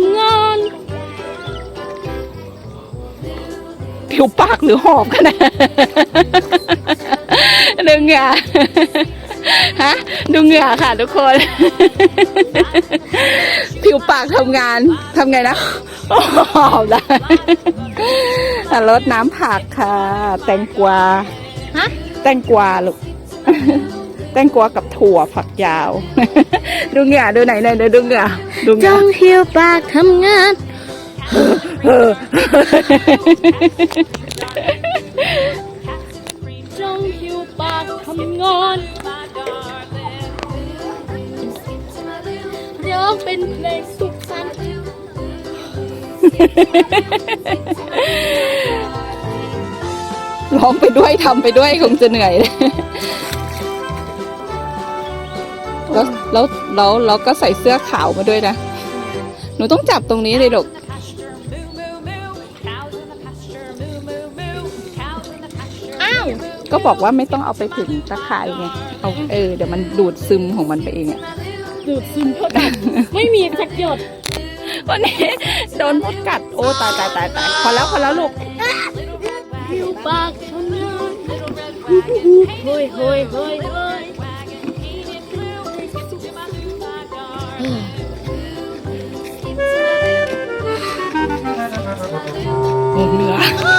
ำงานผิวปากหรือหอบกันนะดูเหงื่อฮะดูเหงื่อค่ะทุกคน ผิวปากทำงานทำไงนะหอบละอะรดน้ำผักค่ะ แตงกวาฮะแตงกวาลูก แตงกวากับถั่วผักยาว ดูเหงื่อดูไหนไหนดูเหงื่อดูเหจงื่องหิวปากทำงานจงหิวปากทำงานร้องเป็นเพลงสุขสันต์ร้องไปด้วยทำไปด้วยคงจะเหนื่อย แล้วแล้วแล้วเราก็ใส่เสื้อขาวมาด้วยนะ หนูต้องจับตรงนี้เลยลูกอ้าวก็บอกว่าไม่ต้องเอาไปถึงตะข่ายไงเอาเออเดี๋ยวมันดูดซึมของมันไปเองอะดูดซึมเข้ากันไม่มีสักหยดวันนี้โดนมดกัดโอ้ตายตายตายตายพอแล้วพอแล้วลูกหิวปากทำงานเฮ้ยเฮ้ยเฮ้ยเฮ้ย 먹나?